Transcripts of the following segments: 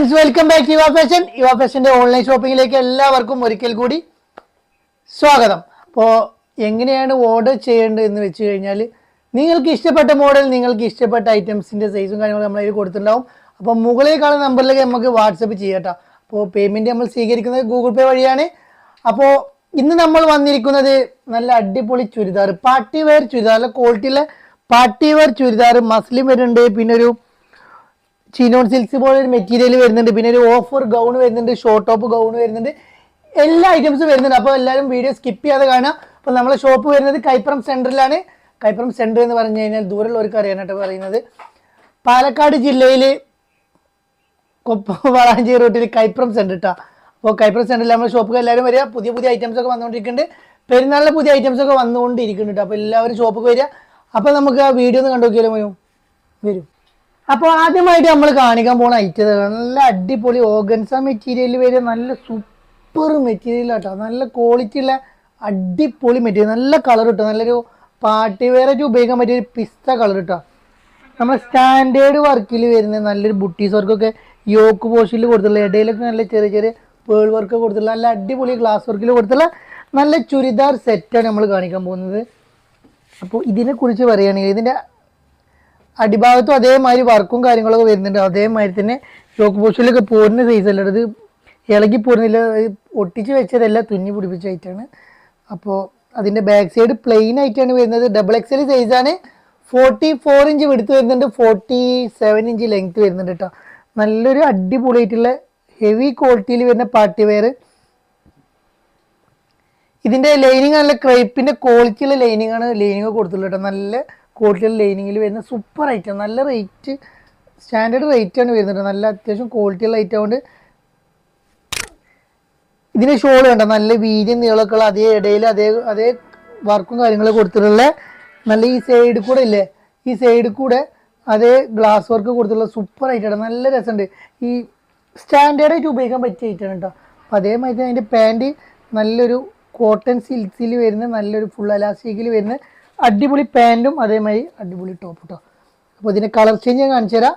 Friends welcome back Yuva fashion Yuva ഫാഷന്റെ online ഷോപ്പിംഗിലേക്ക് എല്ലാവർക്കും ഒരിക്കൽ കൂടി സ്വാഗതം. അപ്പോൾ എങ്ങനെയാണ് ഓർഡർ ചെയ്യേണ്ടത് എന്ന് വെച്ച് കഴിഞ്ഞാൽ നിങ്ങൾക്ക് ഇഷ്ടപ്പെട്ട മോഡൽ നിങ്ങൾക്ക് ഇഷ്ടപ്പെട്ട ഐറ്റംസിന്റെ സൈസും കാര്യങ്ങളും നമ്മൾ അതിൽ കൊടുത്തിട്ടുണ്ടാവും. അപ്പോൾ മുകളിൽ കാണുന്ന നമ്പറിലേക്ക് നമുക്ക് വാട്സപ്പ് ചെയ്യട്ടോ അപ്പോൾ പേയ്മെന്റ് നമ്മൾ സ്വീകരിക്കുന്നത് ഗൂഗിൾ പേ വഴിയാണ്. അപ്പോൾ ഇന്ന് നമ്മൾ വന്നിരിക്കുന്നത് നല്ല അടിപൊളി ചുരിദാർ. Party wear churidar. നല്ല ക്വാളിറ്റിയിലെ പാർട്ടി വെയർ ചുരിദാർ. മസ്ലിം വരുന്നുണ്ട്. പിന്നെ ഒരു ചിനോൺ സിൽക്സ് പോലെ ഒരു മെറ്റീരിയൽ വരുന്നുണ്ട്. പിന്നെ ഒരു ഓഫർ ഗൗൺ വരുന്നുണ്ട് ഷോർട്ട് ടോപ്പ് ഗൗൺ വരുന്നുണ്ട്. എല്ലാ ഐറ്റംസും വരുന്നുണ്ട്. അപ്പോൾ എല്ലാവരും വീഡിയോ സ്കിപ്പ് ചെയ്യാതെ കാണാം അപ്പോൾ നമ്മളെ ഷോപ്പ് വരുന്നത് കൈപ്പുറം സെന്ററിലാണ് കൈപ്പുറം സെന്റർ എന്ന് പറഞ്ഞു കഴിഞ്ഞാൽ ദൂരമുള്ളവർക്ക് അറിയാനായിട്ട് പറയുന്നത്. പാലക്കാട് ജില്ലയിൽ വളാഞ്ചേരി റൂട്ടിൽ കൈപ്പുറം സെന്റർ ഇട്ടാ അപ്പോൾ കൈപ്പുറം സെന്ററിൽ നമ്മുടെ ഷോപ്പ് എല്ലാവരും വരിക. പുതിയ പുതിയ ഐറ്റംസ് ഒക്കെ വന്നുകൊണ്ടിരിക്കുന്നുണ്ട്. പെരുന്നാളിലെ പുതിയ ഐറ്റംസ് ഒക്കെ വന്നുകൊണ്ടിരിക്കുന്നുണ്ട് അപ്പോൾ എല്ലാവരും ഷോപ്പിൽ വരിക. അപ്പോൾ നമുക്ക് ആ വീഡിയോ ഒന്ന് കണ്ടു നോക്കിയാലോ വരും. അപ്പോൾ ആദ്യമായിട്ട് നമ്മൾ കാണിക്കാൻ പോണ ഐറ്റം നല്ല അടിപൊളി ഓർഗൻസ മെറ്റീരിയൽ വരെ നല്ല സൂപ്പർ മെറ്റീരിയൽ കേട്ടോ നല്ല ക്വാളിറ്റി ഉള്ള അടിപൊളി മെറ്റീരിയൽ നല്ല കളർ കിട്ടും നല്ലൊരു പാർട്ടി വെയറായിട്ട് ഉപയോഗിക്കാൻ പറ്റിയ ഒരു പിസ്ത കളർ കിട്ടോ നമ്മൾ സ്റ്റാൻഡേർഡ് വർക്കിൽ വരുന്ന നല്ലൊരു ബുട്ടീസ് വർക്കൊക്കെ യോക്ക് പോഷിൽ കൊടുത്തുള്ള ഇടയിലൊക്കെ നല്ല ചെറിയ ചെറിയ പേൾ വർക്ക് കൊടുത്തുള്ള നല്ല അടിപൊളി ഗ്ലാസ് വർക്കിൽ കൊടുത്തുള്ള നല്ല ചുരിദാർ സെറ്റാണ് നമ്മൾ കാണിക്കാൻ പോകുന്നത്. അപ്പോൾ ഇതിനെക്കുറിച്ച് പറയുകയാണെങ്കിൽ ഇതിന്റെ അടിഭാഗത്തും അതേമാതിരി വർക്കും കാര്യങ്ങളൊക്കെ വരുന്നുണ്ട്. അതേമാതിരി തന്നെ ഷോക്ക് പോസ്റ്റിലൊക്കെ പോരുന്ന സൈസ് അല്ല. ഇത് ഇളകി പോരുന്നില്ല. ഒട്ടിച്ച് വെച്ചതല്ല തുന്നി പിടിപ്പിച്ച ഐറ്റാണ് അപ്പോൾ അതിന്റെ ബാക്ക് സൈഡ് പ്ലെയിൻ ആയിട്ടാണ് വരുന്നത്. ഡബിൾ എക്സൽ സൈസാണ് ഫോർട്ടി ഫോർ ഇഞ്ച് വെടുത്ത് വരുന്നുണ്ട്. ഫോർട്ടി സെവൻ ഇഞ്ച് ലെങ്ത് വരുന്നുണ്ട് കേട്ടോ നല്ലൊരു അടിപൊളിയായിട്ടുള്ള ഹെവി ക്വാളിറ്റിയിൽ വരുന്ന പാർട്ടി വെയർ ഇതിന്റെ ലൈനിങ് നല്ല ക്രൈപ്പിന്റെ ക്വാളിറ്റിയുള്ള ലൈനിങ് ആണ്. ലൈനിങ് കൊടുത്തുള്ളൂ കേട്ടോ നല്ല ക്വാളിറ്റിയുള്ള ലൈനിങ്ങിൽ വരുന്ന സൂപ്പർ ഐറ്റം നല്ല റേറ്റ് സ്റ്റാൻഡേർഡ് റേറ്റ് ആണ് വരുന്നത്. നല്ല അത്യാവശ്യം ക്വാളിറ്റിയുള്ള ഐറ്റം കൊണ്ട് ഇതിന് ഷോൾ വേണ്ട. നല്ല വീതി നീളമൊക്കെ ഉള്ള അതേ ഇടയിൽ അതേ അതേ വർക്കും കാര്യങ്ങളും കൊടുത്തിട്ടുള്ള നല്ല ഈ സൈഡ് കൂടെ ഇല്ലേ? ഈ സൈഡ് കൂടെ അതേ ഗ്ലാസ് വർക്ക് കൊടുത്തിട്ടുള്ള സൂപ്പർ ആയിട്ടാണ് നല്ല രസമുണ്ട്. ഈ സ്റ്റാൻഡേർഡ് ആയിട്ട് ഉപയോഗിക്കാൻ പറ്റിയ ഐറ്റാണ് കേട്ടോ അപ്പം അതേമാതിരി അതിന്റെ പാന്റ് നല്ലൊരു കോട്ടൺ സിൽക്സിൽ വരുന്ന നല്ലൊരു ഫുൾ അലാസ്റ്റിക്കിൽ വരുന്ന അടിപൊളി പാന്റും അതേമാതിരി അടിപൊളി ടോപ്പ് കേട്ടോ അപ്പോൾ ഇതിന്റെ കളർ ചേഞ്ച് ഞാൻ കാണിച്ചു തരാം.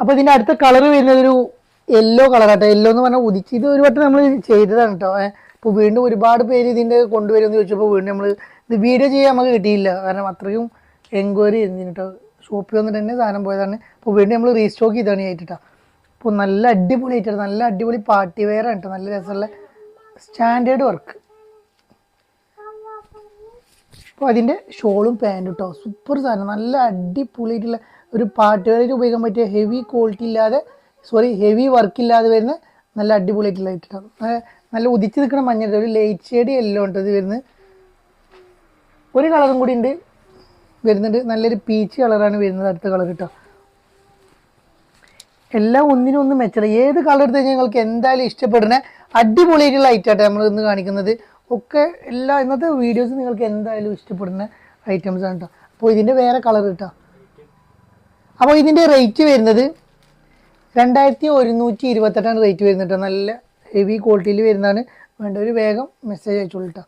അപ്പോൾ ഇതിന്റെ അടുത്ത കളർ വരുന്നത് ഒരു യെല്ലോ കേട്ടോ യെല്ലോ എന്ന് പറഞ്ഞാൽ ഉദിച്ച് ഇത് ഒരു വട്ടം നമ്മൾ ചെയ്തതാണ് കേട്ടോ ഇപ്പോൾ വീണ്ടും ഒരുപാട് പേര് ഇതിന്റെ കൊണ്ടുവരുമെന്ന് ചോദിച്ചപ്പോൾ വീണ്ടും നമ്മൾ ഇത് വീഡിയോ ചെയ്യാൻ നമുക്ക് കിട്ടിയില്ല. കാരണം അത്രയും എൻക്വയറി ചെയ്യുന്നതിന് കേട്ടോ ഷോപ്പിൽ വന്നിട്ട് തന്നെ സാധനം പോയതാണ്. അപ്പോൾ വീണ്ടും നമ്മൾ റീസ്റ്റോക്ക് ചെയ്താണ് ചെയ്തിട്ടാ അപ്പോൾ നല്ല അടിപൊളി ആയിട്ടാണ് നല്ല അടിപൊളി പാർട്ടി വെയർ ആണ് കേട്ടോ നല്ല രസമുള്ള സ്റ്റാൻഡേർഡ് വർക്ക്. അപ്പോൾ അതിന്റെ ഷോളും പാന്റും കേട്ടോ സൂപ്പർ സാധനം. നല്ല അടിപൊളിയായിട്ടുള്ള ഒരു പാർട്ടി വെയറായിട്ട് ഉപയോഗിക്കാൻ പറ്റിയ ഹെവി ക്വാളിറ്റി ഇല്ലാതെ സോറി ഹെവി വർക്ക് ഇല്ലാതെ വരുന്ന നല്ല അടിപൊളിയായിട്ടുള്ള ഐറ്റം നല്ല ഉദിച്ച് നിൽക്കുന്ന മഞ്ഞ ഒരു ലൈറ്റ് ഷെയ്ഡ് എല്ലോ ഉണ്ട് ഇത് വരുന്നത്? ഒരു കളറും കൂടി ഉണ്ട്. വരുന്നുണ്ട്. നല്ലൊരു പീച്ച് കളറാണ് വരുന്നത് അടുത്ത കളർ കേട്ടോ എല്ലാം ഒന്നിനൊന്ന് ഒന്നും മെച്ചണം ഏത് കളർ എടുത്ത് കഴിഞ്ഞാൽ നിങ്ങൾക്ക് എന്തായാലും ഇഷ്ടപ്പെടുന്ന? അടിപൊളിയായിട്ടുള്ള ഐറ്റമായിട്ട് നമ്മൾ ഇന്ന് കാണിക്കുന്നത്. ഒക്കെ എല്ലാ ഇന്നത്തെ വീഡിയോസ് നിങ്ങൾക്ക് എന്തായാലും ഇഷ്ടപ്പെടുന്ന ഐറ്റംസ് ആണ് കേട്ടോ അപ്പോൾ ഇതിന്റെ വേറെ കളർ കിട്ടാം? അപ്പോൾ ഇതിന്റെ റേറ്റ് വരുന്നത് രണ്ടായിരത്തി ഒരുന്നൂറ്റി ഇരുപത്തെട്ടാണ് റേറ്റ് വരുന്നത് കേട്ടോ നല്ല ഹെവി ക്വാളിറ്റിയിൽ വരുന്നതാണ്. വേണ്ട ഒരു വേഗം മെസ്സേജ് അയച്ചോളൂ കേട്ടോ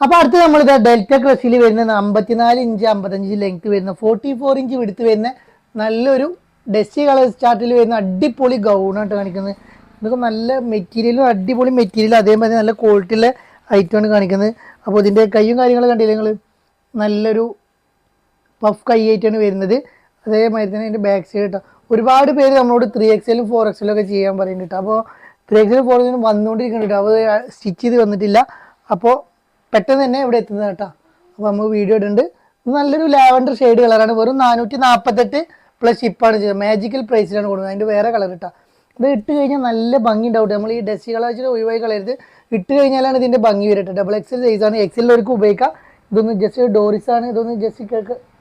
അപ്പോൾ അടുത്ത് നമ്മൾ ഇതാ ഡെൽറ്റ ക്രസ്സിൽ വരുന്ന അമ്പത്തിനാല് ഇഞ്ച് അമ്പത്തഞ്ച് ലെങ്ത് വരുന്ന ഫോർട്ടി ഫോർ ഇഞ്ച് വിടുത്ത് വരുന്ന നല്ലൊരു ഡെസ്റ്റി കളർ സ്റ്റാർട്ടിൽ വരുന്ന അടിപൊളി ഗൗണായിട്ട് കാണിക്കുന്നത്. ഇതൊക്കെ നല്ല മെറ്റീരിയലും അടിപൊളി മെറ്റീരിയലും അതേമാതിരി നല്ല ക്വാളിറ്റിയുള്ള ഐറ്റമാണ് കാണിക്കുന്നത്. അപ്പോൾ ഇതിന്റെ കൈയും കാര്യങ്ങളും കണ്ടില്ലേ നിങ്ങൾ നല്ലൊരു പഫ് കൈ ആയിട്ടാണ് വരുന്നത്. അതേമാതിരി തന്നെ അതിന്റെ ബാക്ക് സൈഡ് കേട്ടോ ഒരുപാട് പേര് നമ്മളോട് ത്രീ എക്സലും ഫോർ എക്സലും ഒക്കെ ചെയ്യാൻ പറയുന്നുണ്ട് അപ്പോൾ ത്രീ എക്സലും ഫോർ എക്സലും വന്നുകൊണ്ടിരിക്കുന്നുണ്ട് അപ്പോൾ സ്റ്റിച്ച് ചെയ്ത് വന്നിട്ടില്ല. അപ്പോൾ പെട്ടെന്ന് തന്നെ ഇവിടെ എത്തുന്നത് കേട്ടോ അപ്പോൾ നമുക്ക് വീഡിയോ ഇടുന്നുണ്ട്. നല്ലൊരു ലാവൻഡർ ഷെയ്ഡ് കളറാണ് വെറും നാനൂറ്റി നാൽപ്പത്തെട്ട് പ്ലസ് ഷിപ്പാണ് ചെയ്തത്. മാജിക്കൽ പ്രൈസിലാണ് കൊടുക്കുന്നത്. അതിന്റെ വേറെ കളർ കേട്ടോ ഇത് ഇട്ട് കഴിഞ്ഞാൽ നല്ല ഭംഗി ഉണ്ടാവും നമ്മൾ ഈ ഡെസ്റ്റ് കളർ വെച്ചിട്ട് ഒഴിവായി കളയരുത്. ഇട്ട് കഴിഞ്ഞാലാണ് ഇതിന്റെ ഭംഗി വരട്ടെ ഡബിൾ എക്സൽ സൈസാണ് എക്സലിലവർക്ക് ഉപയോഗിക്കാം. ഇതൊന്ന് ജസ്റ്റ് ഡോറിസ് ആണ്. ഇതൊന്ന് ജസ്റ്റ്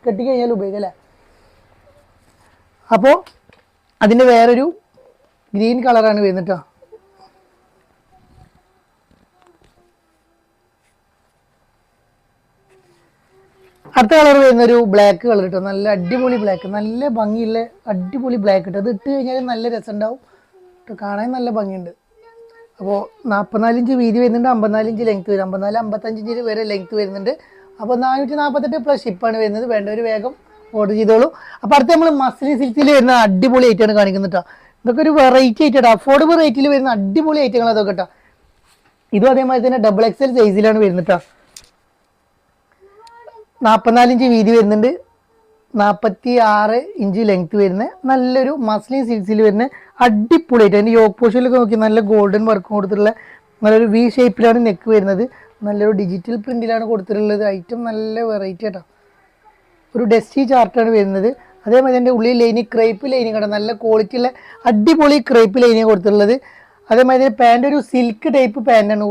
കെട്ടി കഴിഞ്ഞാൽ ഉപയോഗിക്കാം അല്ലേ? അപ്പോൾ അതിന്റെ വേറൊരു ഗ്രീൻ കളറാണ് വരുന്നത് കേട്ടോ അടുത്ത കളർ വരുന്ന ഒരു ബ്ലാക്ക് കളർ കിട്ടും. നല്ല അടിപൊളി ബ്ലാക്ക് നല്ല ഭംഗിയുള്ള അടിപൊളി ബ്ലാക്ക് കിട്ടും. അത് ഇട്ട് കഴിഞ്ഞാൽ നല്ല രസം ഉണ്ടാവും കേട്ടോ കാണാൻ നല്ല ഭംഗിയുണ്ട്. അപ്പോൾ നാൽപ്പത്തിനാല് ഇഞ്ച് വീതി വരുന്നുണ്ട് അമ്പത്തിനാലിഞ്ച് ലെങ്ത് വരും. അമ്പത്തിനാല് അമ്പത്തഞ്ച് ഇഞ്ച് വരെ ലെങ്ത് വരുന്നുണ്ട്. അപ്പോൾ നാനൂറ്റി നാൽപ്പത്തെട്ട് പ്ലസ് ഷിപ്പാണ് വരുന്നത്. വേണ്ട ഒരു വേഗം ഓർഡർ ചെയ്തോളൂ. അപ്പോൾ അടുത്ത നമ്മൾ മസ്ലിൻ സിൽക്കിൽ വരുന്ന അടിപൊളി ഐറ്റമാണ് കാണിക്കുന്നത് കേട്ടോ ഇതൊക്കെ ഒരു വെറൈറ്റി ആയിട്ടാണ് അഫോർഡബിൾ റേറ്റിൽ വരുന്ന അടിപൊളി ഐറ്റങ്ങൾ അതൊക്കെ കേട്ടോ ഇതും അതേമാതിരി തന്നെ ഡബിൾ എക്സൽ സൈസിലാണ് വരുന്നത് കേട്ടോ നാൽപ്പത്തിനാല് ഇഞ്ച് വീതി വരുന്നുണ്ട്. നാൽപ്പത്തി ആറ് ഇഞ്ച് ലെങ്ത് വരുന്ന നല്ലൊരു മസ്ലിൻ സിൽസിൽ വരുന്ന അടിപൊളിയായിട്ട് അതിന്റെ യോഗ പോഷനിലൊക്കെ നോക്കി നല്ല ഗോൾഡൻ വർക്ക് കൊടുത്തിട്ടുള്ള നല്ലൊരു വി ഷേപ്പിലാണ് നെക്ക് വരുന്നത്. നല്ലൊരു ഡിജിറ്റൽ പ്രിന്റിലാണ് കൊടുത്തിട്ടുള്ളത്. ഐറ്റം നല്ല വെറൈറ്റി ആട്ടോ. ഒരു ഡസ്റ്റി ചാർട്ടാണ് വരുന്നത്. അതേമാതിരി എന്റെ ഉള്ളിൽ ലൈനി ക്രേപ്പ് ലൈനി കണ്ട? നല്ല ക്വാളിറ്റി ഉള്ള അടിപൊളി ക്രേപ്പ് ലൈനിയാണ് കൊടുത്തിട്ടുള്ളത്. അതേമാതിരി പാന്റ് ഒരു സിൽക്ക് ടൈപ്പ് പാന്റാണ്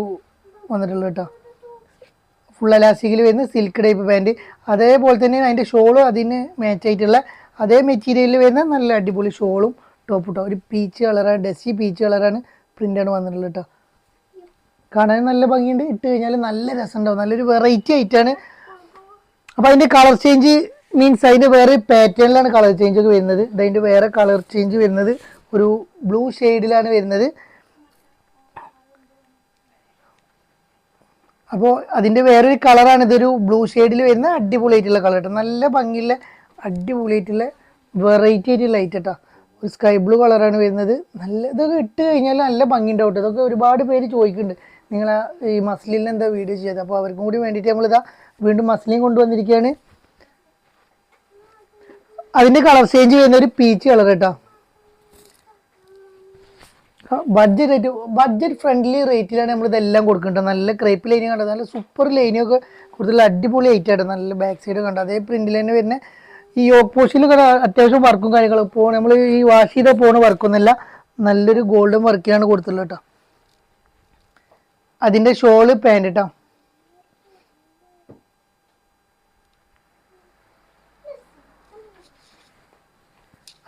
വന്നിട്ടുള്ളത് കേട്ടോ. ഫുൾ അലാസ്റ്റിക്കിൽ വരുന്ന സിൽക്ക് ടൈപ്പ് പാന്റ് അതേപോലെ തന്നെ അതിന്റെ ഷോളും അതിന് മാച്ച് ആയിട്ടുള്ള അതേ മെറ്റീരിയലിൽ വരുന്ന നല്ല അടിപൊളി ഷോളും ടോപ്പ് കേട്ടോ ഒരു പീച്ച് കളറാണ് ഡസ്റ്റി പീച്ച് കളറാണ് പ്രിന്റാണ് വന്നിട്ടുള്ളത് കേട്ടോ കാണാൻ നല്ല ഭംഗിയുണ്ട്. ഇട്ട് കഴിഞ്ഞാൽ നല്ല രസമുണ്ടാവും നല്ലൊരു വെറൈറ്റി ആയിട്ടാണ് അപ്പോൾ അതിന്റെ കളർ ചേഞ്ച് മീൻസ് അതിന്റെ വേറെ പാറ്റേണിലാണ് കളർ ചേഞ്ച് ഒക്കെ വരുന്നത്. അതിന്റെ വേറെ കളർ ചേഞ്ച് വരുന്നത്. ഒരു ബ്ലൂ ഷെയ്ഡിലാണ് വരുന്നത്. അപ്പോൾ അതിന്റെ വേറൊരു കളറാണ് ഇതൊരു ബ്ലൂ ഷെയ്ഡിൽ വരുന്ന അടിപൊളിയായിട്ടുള്ള കളർ കേട്ടോ നല്ല ഭംഗിയുള്ള അടിപൊളിയായിട്ടുള്ള വെറൈറ്റി ആയിട്ടുള്ള ലൈറ്റ് കേട്ടോ ഒരു സ്കൈ ബ്ലൂ കളറാണ് വരുന്നത്. നല്ല ഇതൊക്കെ ഇട്ട് കഴിഞ്ഞാൽ നല്ല ഭംഗി ഉണ്ടാവും ഇതൊക്കെ ഒരുപാട് പേര് ചോദിക്കുന്നുണ്ട്. നിങ്ങൾ ഈ മസ്ലിനിൽ എന്താ വീഡിയോ ചെയ്തത് അപ്പോൾ അവർക്കും കൂടി വേണ്ടിയിട്ട് നമ്മളിതാ വീണ്ടും മസ്ലിൻ കൊണ്ടുവന്നിരിക്കുകയാണ്. അതിന്റെ കളർ ചേഞ്ച് ചെയ്യുന്ന ഒരു പീച്ച് കളർ കേട്ടോ ബഡ്ജറ്റ് ബഡ്ജറ്റ് ഫ്രണ്ട്ലി റേറ്റിലാണ് നമ്മൾ ഇതെല്ലാം കൊടുക്കേണ്ടത്. നല്ല ക്രേപ്പ് ലൈനും കണ്ടത് നല്ല സൂപ്പർ ലൈനൊക്കെ കൂടുതൽ അടിപൊളി ആയിട്ടാണ് നല്ല ബാക്ക് സൈഡ് കണ്ടത് അതേ പ്രിന്റിൽ തന്നെ വരുന്ന ഈ യോക്ക് പോസ്റ്റിലൊക്കെ അത്യാവശ്യം വർക്കും കാര്യങ്ങളും. ഇപ്പോൾ നമ്മൾ ഈ വാഷ് ചെയ്ത പോണ വർക്കൊന്നുമല്ല നല്ലൊരു ഗോൾഡൻ വർക്കിലാണ് കൊടുത്തുള്ളത് കേട്ടോ. അതിന്റെ ഷോൾ പാന്റ് കേട്ടോ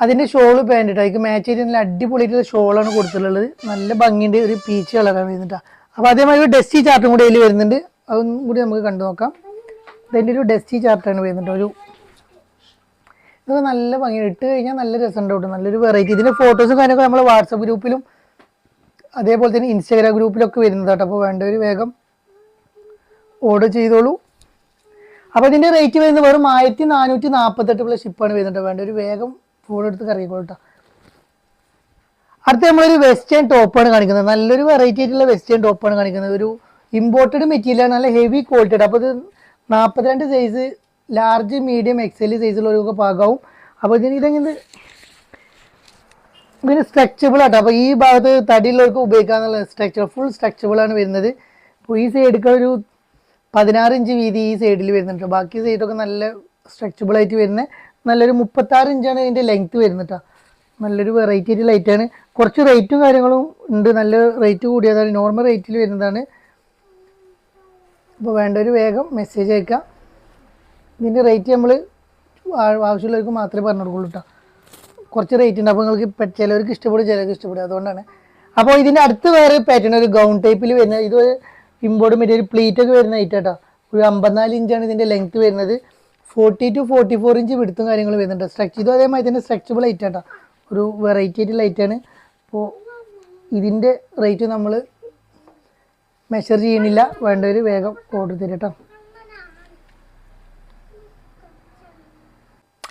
അതിന്റെ ഷോൾ പാന്റ് കേട്ടോ അതിക്ക് മാച്ച് ചെയ്ത് നല്ല അടിപൊളിയായിട്ടുള്ള ഷോളാണ് കൊടുത്തിട്ടുള്ളത്. നല്ല ഭംഗിന്റെ ഒരു പീച്ച് കളറാണ് വരുന്നുണ്ട് അപ്പോൾ അതേമാതിരി ഒരു ഡസ്റ്റി ചാർട്ടും കൂടി അതിൽ വരുന്നുണ്ട്. അതും കൂടി നമുക്ക് കണ്ടു നോക്കാം. ഇതിന്റെ ഒരു ഡസ്റ്റി ചാർട്ടാണ് വരുന്നുണ്ട് ഒരു ഇതൊക്കെ നല്ല ഭംഗി ഇട്ട് കഴിഞ്ഞാൽ നല്ല രസമുണ്ട് കേട്ടോ. നല്ലൊരു വെറൈറ്റി ഇതിന്റെ ഫോട്ടോസും കാര്യമൊക്കെ നമ്മൾ വാട്സപ്പ് ഗ്രൂപ്പിലും അതേപോലെ തന്നെ ഇൻസ്റ്റാഗ്രാം ഗ്രൂപ്പിലൊക്കെ വരുന്നത് കേട്ടോ അപ്പോൾ വേണ്ടവർ വേഗം ഓർഡർ ചെയ്തോളൂ. അപ്പോൾ ഇതിന്റെ റേറ്റ് വരുന്നത് വെറും ആയിരത്തി നാനൂറ്റി നാൽപ്പത്തെട്ട് പ്ലസ് ഷിപ്പാണ് വരുന്നുണ്ടോ വേണ്ട ഒരു വേഗം എടുത്ത് കറിയിക്കോട്ടോ അടുത്ത നമ്മളൊരു വെസ്റ്റേൺ ടോപ്പാണ് കാണിക്കുന്നത്. നല്ലൊരു വെറൈറ്റി ആയിട്ടുള്ള വെസ്റ്റേൺ ടോപ്പാണ് കാണിക്കുന്നത്. ഒരു ഇമ്പോർട്ടഡ് മെറ്റീരിയലാണ് നല്ല ഹെവി ക്വാളിറ്റിയുടെ അപ്പോൾ ഇത് നാൽപ്പത്തിരണ്ട് സൈസ് ലാർജ് മീഡിയം എക്സൽ സൈസിലുള്ളവർക്ക് പാകാവും. അപ്പോൾ ഇതിന് ഇതെങ്ങനെ ഇതിന് സ്ട്രെച്ചബിൾ ആട്ടോ. അപ്പോൾ ഈ ഭാഗത്ത് തടിയുള്ളവർക്ക് ഉപയോഗിക്കാന്നുള്ള സ്ട്രക്ചർ ഫുൾ സ്ട്രെച്ചബിൾ ആണ് വരുന്നത്. അപ്പോൾ ഈ സൈഡൊക്കെ ഒരു പതിനാറ് ഇഞ്ച് വീതി ഈ സൈഡിൽ വരുന്നുണ്ട്. ബാക്കി സൈഡൊക്കെ നല്ല സ്ട്രെച്ചബിൾ ആയിട്ട് നല്ലൊരു മുപ്പത്താറ് ഇഞ്ചാണ് ഇതിന്റെ ലെങ്ത് വരുന്നത് നല്ലൊരു വെറൈറ്റി ഒരു ലൈറ്റാണ് കുറച്ച് റേറ്റും കാര്യങ്ങളും ഉണ്ട്. നല്ല റേറ്റ് കൂടിയതാണ്. നോർമൽ റേറ്റിൽ വരുന്നതാണ്. അപ്പോൾ വേണ്ടൊരു വേഗം മെസ്സേജ് അയക്കാം. ഇതിന്റെ റേറ്റ് നമ്മൾ ആവശ്യമുള്ളവർക്ക് മാത്രമേ പറഞ്ഞു കൊടുക്കുള്ളൂ കേട്ടോ കുറച്ച് റേറ്റ് ഉണ്ട്. അപ്പോൾ നിങ്ങൾക്ക് ചിലവർക്ക് ഇഷ്ടപ്പെടും ചിലർക്ക് ഇഷ്ടപ്പെടും. അതുകൊണ്ടാണ്. അപ്പോൾ ഇതിന്റെ അടുത്ത് വേറെ പാറ്റേൺ ഒരു ഗൗൺ ടൈപ്പിൽ വരുന്നത്. ഇത് ഇമ്പോർട്ട് മെറ്റീരിയൽ പ്ലീറ്റൊക്കെ വരുന്ന ഐറ്റം കേട്ടോ ഒരു അമ്പത്തിനാല് ഇഞ്ചാണ് ഇതിന്റെ ലെങ്ത് വരുന്നത്. Forty two forty four inch വിടുത്തും കാര്യങ്ങൾ വരുന്നുണ്ട്. സ്ട്രക്ചർ ഇതും അതേമാതിരി തന്നെ സ്ട്രക്ചബിൾ ഐറ്റം ആട്ടോ ഒരു വെറൈറ്റി ആയിട്ട് ലൈറ്റാണ് അപ്പോൾ ഇതിന്റെ റേറ്റ് നമ്മൾ മെഷർ ചെയ്യണില്ല വേണ്ടവർ വേഗം ഓർഡർ തരും കേട്ടോ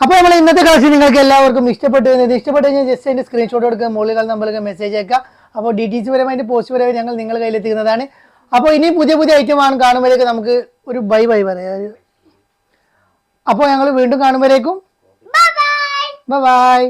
അപ്പോൾ നമ്മൾ ഇന്നത്തെ കളക്ഷൻ നിങ്ങൾക്ക് എല്ലാവർക്കും ഇഷ്ടപ്പെട്ടു വരുന്നത് ഇഷ്ടപ്പെട്ടു കഴിഞ്ഞാൽ ജസ്റ്റ് അതിന്റെ സ്ക്രീൻഷോട്ട് എടുക്കുക മുകളിൽ നമ്മൾക്ക് മെസ്സേജ് അയക്കുക. അപ്പോൾ ഡീറ്റെയിൽസ് പരമായിട്ട് പോസ്റ്റ് പരമായി ഞങ്ങൾ നിങ്ങളുടെ കയ്യിലെത്തിക്കുന്നതാണ്. അപ്പോൾ ഇനി പുതിയ പുതിയ ആണ് കാണുമ്പോഴേക്ക് നമുക്ക് ഒരു ബൈ ബൈ പറയാം. അപ്പോൾ ഞങ്ങൾ വീണ്ടും കാണുമ്പോഴേക്കും ബൈ ബൈ